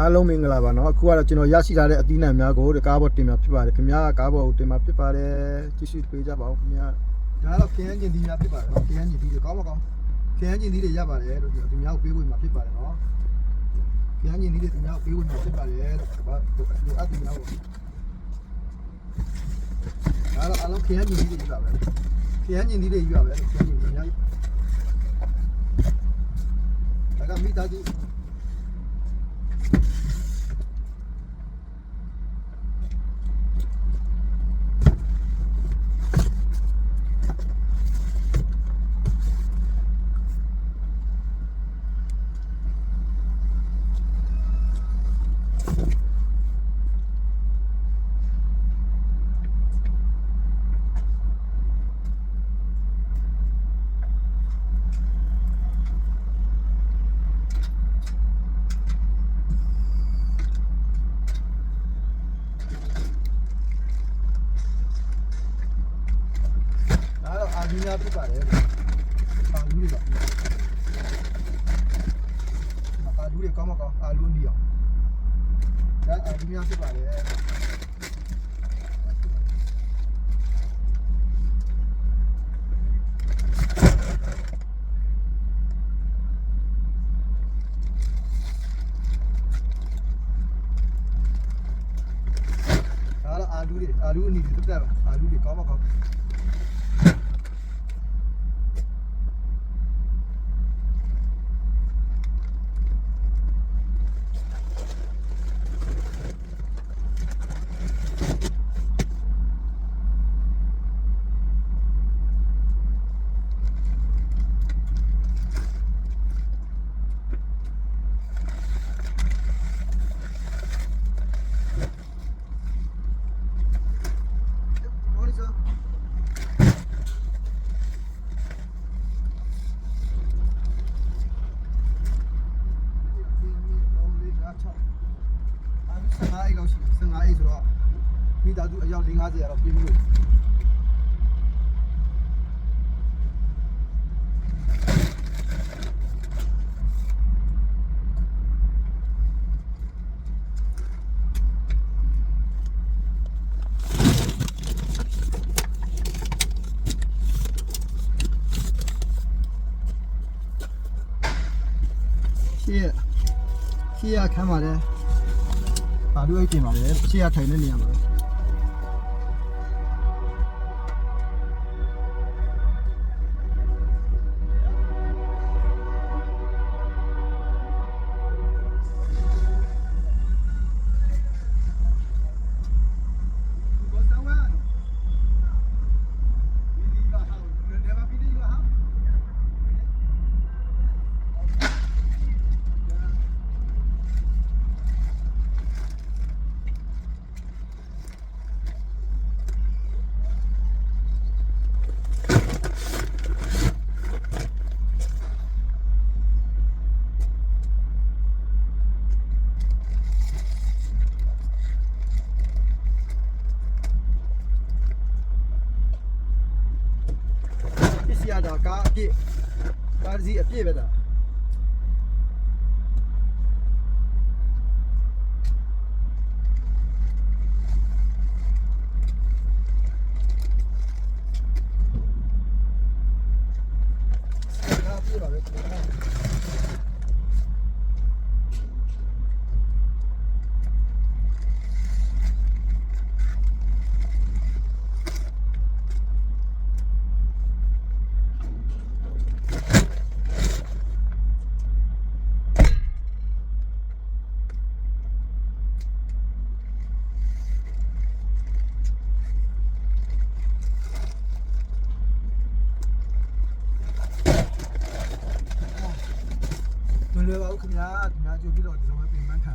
အားလုံးမင်္ဂလာပါနော်အခုကတော့ကျွန်တော်ရရှိလာတဲ့အသီးနှံများကိုဒီကားပေါ်တင်မှာဖြစ်ပါတယ်ခင်ဗျားကားပေါ်ကိုတင်မှာဖြစ်ပါတယ်ကြည့်ရှုပေးကြပါဦးခင်ဗျားဒါကတော့ခရမ်းကျင်သီးများဖြစ်ပါတယ်နော်ခရမ်းကျင်သီးတွေကောင်းပါကောင်းခရမ်းကျင်သီးတွေရပါတယ်လို့ဒီများကိုပေးဝေမှာဖြစ်ပါတယ်နော်ခရမ်းကျင်သီးတွေဒီများကိုပေးဝေမှာဖြစ်ပါတယ်လို့ဘာလို့အပ်တယ်များကိုဒါတော့အားလုံးခရမ်းကျင်သီးတွေယူပါပဲခရမ်းကျင်သီးတွေယူပါပဲခရမ်းကျင်သီးများဒါကမိသားစု ဒါတော့အာဂျီနာဖြစ်ပါတယ်အာလူတွေပါအာလူတွေကောင်းမကောင်းအာလူအနီအောင်ဒါအာဂျီနာဖြစ်ပါတယ်ဒါတော့အာလူတွေအာလူအနီတွေတက်တယ်အာလူတွေကောင်းမကောင်း အိတ်လောက်ရှိတယ်15အိတ်ဆိုတော့မိသားစုအယောက်50ရတော့ပြင်းလို့ရှေ့ရှေ့ရခမ်းပါတယ် ပါလို့အိတ်တင်ပါလေရှေ့ရထိုင်တဲ့နေရာမှာ ရတာကားအပြည့်ကားတစ်စီးအပြည့်ပဲဒါကားအပြည့်ပါပဲကား မလွယ်ပါဘူးခင်ဗျာဒီမှာကြိုပြီးတော့ဒီလိုပဲပြင်ပန်းခံ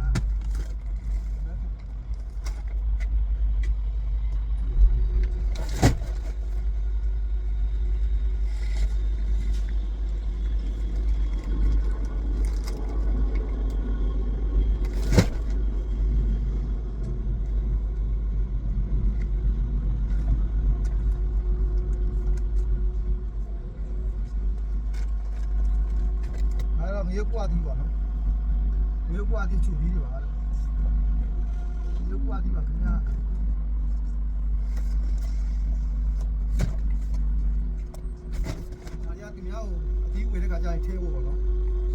အဲ့တော့ မရုပ်ကွာသေးပါနော်မမြို့ကွာတိချုပ်ပြီးတွေပါလို့မြို့ကွာတိပါခင်ဗျာအားရခင်ဗျာကိုအဒီဝေတဲ့ခါကျရင်ထဲဖို့ပေါ့နော်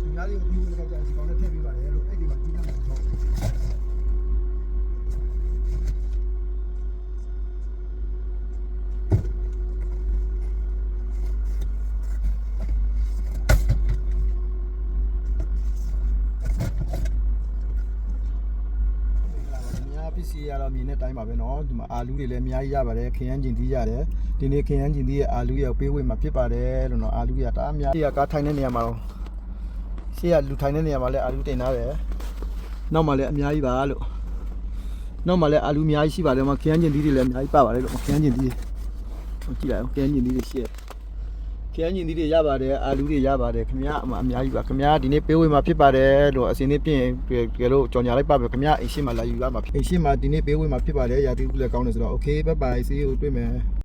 ခင်ဗျားလေးကိုဒီဝေတဲ့ခါကျရင်ဒီကောင်နဲ့ထည့်ပေးပါတယ်လို့အဲ့ဒီမှာဒီကမှာတော့ အများပ စ္စည်းရတော့မြင်တဲ့အတိုင်းပါပဲเนาะဒီမှာအာလူတွေလည်းအများကြီးရပါတယ်ခရမ်းကျင်သီးရတယ်ဒီနေ့ခရမ်းကျင်သီးရဲ့အာလူရဲ့ပေးဝေးမှာဖြစ်ပါတယ်လို့เนาะအာလူရတာအများကြီးကကားထိုင်တဲ့နေရာမှာတော့ရှေ့ကလူထိုင်တဲ့နေရာမှာလည်းအာလူတင်ထားတယ်နောက်မှာလည်းအများကြီးပါလို့နောက်မှာလည်းအာလူအများကြီးရှိပါတယ်မှာခရမ်းကျင်သီးတွေလည်းအများကြီးပါပါတယ်လို့ခရမ်းကျင်သီးတွေဟိုကြည့်လိုက်အောင်ခရမ်းကျင်သီးတွေရှိ ရခရမ်းကျင်သီးတွေရပါတယ်အာလူတွေရပါတယ်ခင်ဗျားအမအများကြီးပါခင်ဗျားဒီနေ့ပေးဝေးမှာဖြစ်ပါတယ်လို့အစင်းလေးပြင်တကယ်လို့ကြော်ညာလိုက်ပါပဲခင်ဗျားအိမ်ရှိမှာလာယူရမှာဖြစ်အိမ်ရှိမှာဒီနေ့ပေးဝေးမှာဖြစ်ပါတယ်ရာသီဥတုလည်းကောင်းတယ်ဆိုတော့ okay bye bye see you တွေ့မယ်